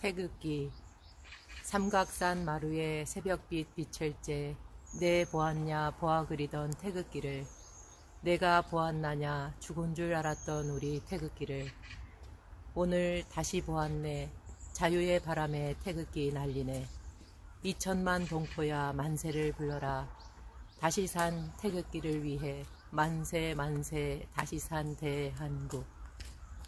태극기 삼각산 마루에 새벽빛 때내 보았냐 보아 그리던 태극기를 내가 보았나냐 죽은 줄 알았던 우리 태극기를 오늘 다시 보았네 자유의 바람에 태극기 날리네. 이천만 동포야 만세를 불러라. 다시 산 태극기를 위해 만세 만세 다시 산 대한국.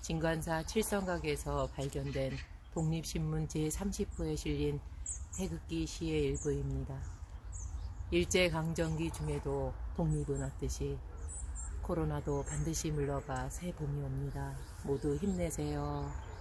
진관사 칠성각에서 발견된 독립신문 제30호에 실린 태극기 시의 일부입니다. 일제강점기 중에도 독립은 없듯이 코로나도 반드시 물러가 새 봄이 옵니다. 모두 힘내세요.